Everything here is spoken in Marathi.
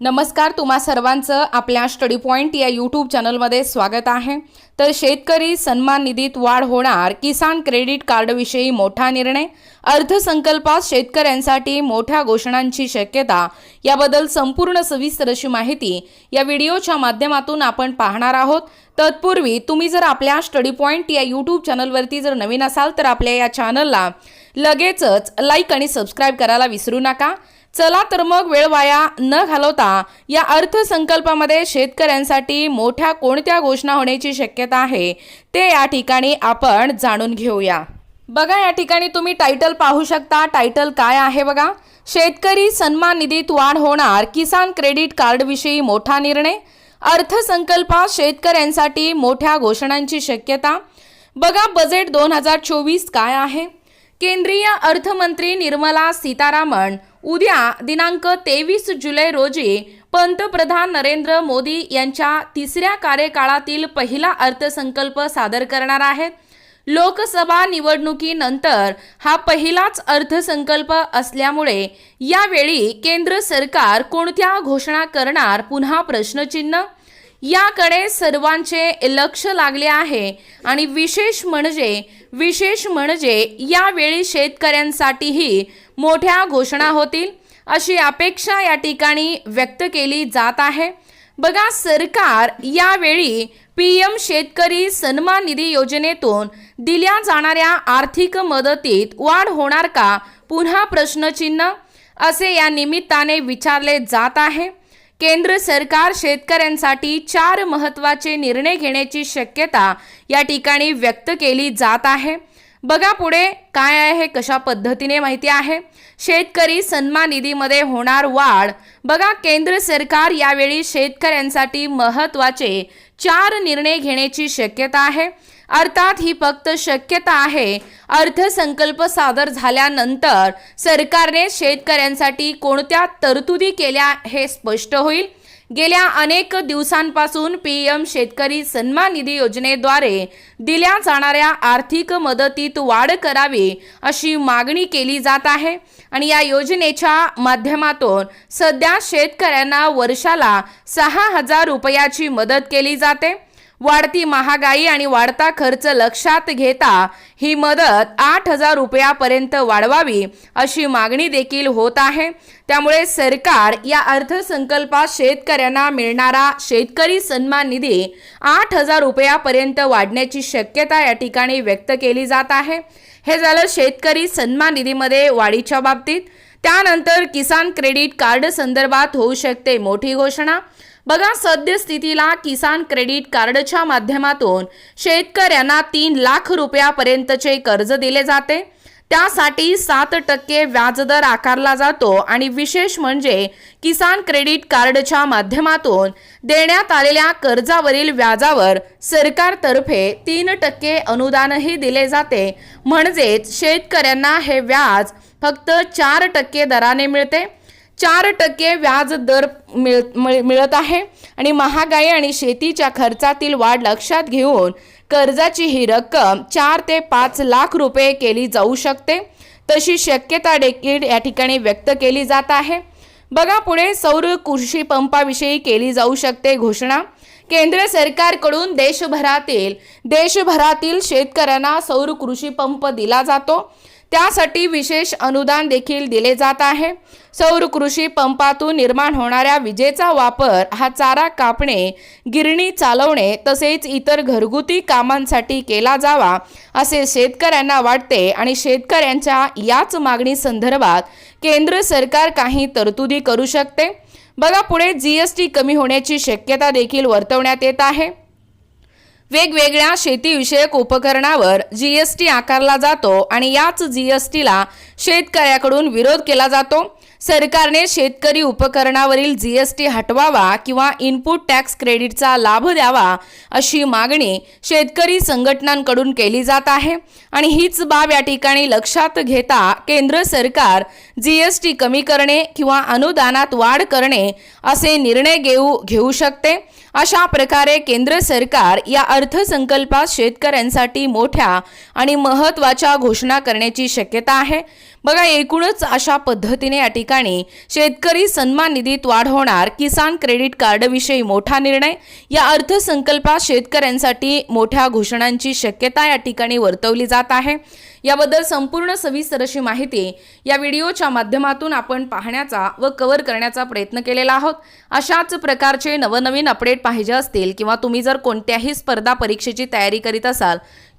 नमस्कार तुम्हा सर्वांचं आपल्या स्टडी पॉईंट या यूट्यूब चॅनलमध्ये स्वागत आहे. तर शेतकरी सन्मान निधीत वाढ होणार किसान क्रेडिट कार्डविषयी मोठा निर्णय अर्थसंकल्पात शेतकऱ्यांसाठी मोठ्या घोषणांची शक्यता याबद्दल संपूर्ण सविस्तर अशी माहिती या व्हिडिओच्या माध्यमातून आपण पाहणार आहोत. तत्पूर्वी तुम्ही जर आपल्या स्टडी पॉईंट या यूट्यूब चॅनलवरती जर नवीन असाल तर आपल्या या चॅनलला लगेचच लाईक आणि सबस्क्राईब करायला विसरू नका. चला तर मग वेळ वाया न घालवता या अर्थसंकल्पामध्ये शेतकऱ्यांसाठी मोठ्या कोणत्या घोषणा होण्याची शक्यता आहे ते या ठिकाणी आपण जाणून घेऊया. बघा या ठिकाणी तुम्ही टायटल पाहू शकता. टायटल काय आहे बघा? शेतकरी सन्मान निधीत वाढ होणार किसान क्रेडिट कार्डविषयी मोठा निर्णय. अर्थसंकल्पात शेतकऱ्यांसाठी मोठ्या घोषणांची शक्यता. बघा बजेट दोन हजार चोवीस काय आहे? केंद्रीय अर्थमंत्री निर्मला सीतारामन उद्या दिनांक तेवीस जुलै रोजी पंतप्रधान नरेंद्र मोदी यांच्या तिसऱ्या कार्यकाळातील पहिला अर्थसंकल्प सादर करणार आहेत. लोकसभा निवडणुकीनंतर हा पहिलाच अर्थसंकल्प असल्यामुळे यावेळी केंद्र सरकार कोणत्या घोषणा करणार पुन्हा प्रश्नचिन्ह? याकडे सर्वांचे लक्ष लागले आहे. आणि विशेष म्हणजे विशेष म्हणजे यावेळी शेतकऱ्यांसाठीही मोठ्या घोषणा होतील अशी अपेक्षा या ठिकाणी व्यक्त केली जात आहे. बघा सरकार यावेळी पी एम शेतकरी सन्मान निधी योजनेतून दिल्या जाणाऱ्या आर्थिक मदतीत वाढ होणार का? पुन्हा प्रश्नचिन्ह. असे या निमित्ताने विचारले जात आहे. केंद्र सरकार शेतकऱ्यांसाठी चार महत्त्वाचे निर्णय घेण्याची शक्यता या ठिकाणी व्यक्त केली जात आहे. बघा पुढे काय आहे कशा पद्धतीने माहिती आहे. शेतकरी सन्मान निधीमध्ये होणार वाढ. बघा केंद्र सरकार यावेळी शेतकऱ्यांसाठी महत्त्वाचे चार निर्णय घेण्याची शक्यता आहे. अर्थात ही फक्त शक्यता आहे. अर्थसंकल्प सादर झाल्यानंतर सरकारने शेतकऱ्यांसाठी कोणत्या तरतुदी केल्या हे स्पष्ट होईल. गेल्या अनेक दिवसांपासून पी एम शेतकरी सन्मान निधी योजनेद्वारे दिल्या जाणाऱ्या आर्थिक मदतीत वाढ करावी अशी मागणी केली जात आहे. आणि या योजनेच्या माध्यमातून सध्या शेतकऱ्यांना वर्षाला सहा हजार रुपयाची मदत केली जाते. वाढती महागाई आणि वाढता खर्च लक्षात घेता ही मदत आठ हजार रुपयापर्यंत वाढवावी अशी मागणी देखील होत आहे. त्यामुळे सरकार या अर्थसंकल्पात शेतकऱ्यांना मिळणारा शेतकरी सन्मान निधी आठ हजार रुपयापर्यंत वाढण्याची शक्यता या ठिकाणी व्यक्त केली जात आहे. हे झालं शेतकरी सन्मान निधीमध्ये वाढीच्या बाबतीत. त्यानंतर किसान क्रेडिट कार्ड संदर्भात होऊ शकते मोठी घोषणा. बघा सद्यस्थितीला किसान क्रेडिट कार्डच्या माध्यमातून शेतकऱ्यांना तीन लाख रुपयापर्यंतचे कर्ज दिले जाते. त्यासाठी सात टक्के व्याजदर आकारला जातो आणि विशेष म्हणजे किसान क्रेडिट कार्डच्या माध्यमातून देण्यात आलेल्या कर्जावरील व्याजावर सरकारतर्फे तीन टक्के अनुदानही दिले जाते. म्हणजेच शेतकऱ्यांना हे व्याज फक्त चार टक्के दराने मिळते. चार टक्के व्याज दर मिळ मिळत आहे. आणि महागाई आणि शेतीच्या खर्चातील वाढ लक्षात घेऊन कर्जाची ही रक्कम चार ते पाच लाख रुपये केली जाऊ शकते. तशी शक्यता देखील या ठिकाणी व्यक्त केली जात आहे. बघा पुढे सौर कृषी पंपाविषयी केली जाऊ शकते घोषणा. केंद्र सरकारकडून देशभरातील देशभरातील शेतकऱ्यांना सौर कृषी पंप दिला जातो. त्यासाठी विशेष अनुदान देखील दिले जात आहे. सौर कृषी पंपातून निर्माण होणाऱ्या विजेचा वापर हा चारा कापणे गिरणी चालवणे तसेच इतर घरगुती कामांसाठी केला जावा असे शेतकऱ्यांना वाटते आणि शेतकऱ्यांच्या याच मागणी संदर्भात केंद्र सरकार काही तरतुदी करू शकते. बघा पुढे जी एस टी कमी होण्याची शक्यता देखील वर्तवण्यात येत आहे. वेगवेगळ्या शेतीविषयक उपकरणावर जीएसटी आकारला जातो आणि याच जीएसटीला शेतकऱ्याकडून विरोध केला जातो. सरकारने शेतकरी उपकरणावरील जी एस टी हटवावा किंवा इनपुट टॅक्स क्रेडिटचा लाभ द्यावा अशी मागणी शेतकरी संघटनांकडून केली जात आहे. आणि हीच बाब या ठिकाणी लक्षात घेता केंद्र सरकार जी एस टी कमी करणे किंवा अनुदानात वाढ करणे असे निर्णय घेऊ घेऊ शकते. अशा प्रकारे केंद्र सरकार या अर्थसंकल्पात शेतकऱ्यांसाठी मोठ्या आणि महत्त्वाच्या घोषणा करण्याची शक्यता आहे. बघा एकूणच अशा पद्धतीने या ठिकाणी शेतकरी सन्मान निधीत वाढ होणार. किसान क्रेडिट कार्डविषयी मोठा निर्णय. या अर्थसंकल्पात शेतकऱ्यांसाठी मोठ्या घोषणांची शक्यता या ठिकाणी वर्तवली जात आहे. याबद्दल संपूर्ण सविस्तर अशी माहिती या व्हिडिओच्या माध्यमातून आपण पाहण्याचा व कव्हर करण्याचा प्रयत्न केलेला आहोत. अशाच प्रकारचे नवनवीन अपडेट पाहिजे असतील किंवा तुम्ही जर कोणत्याही स्पर्धा परीक्षेची तयारी करीत असाल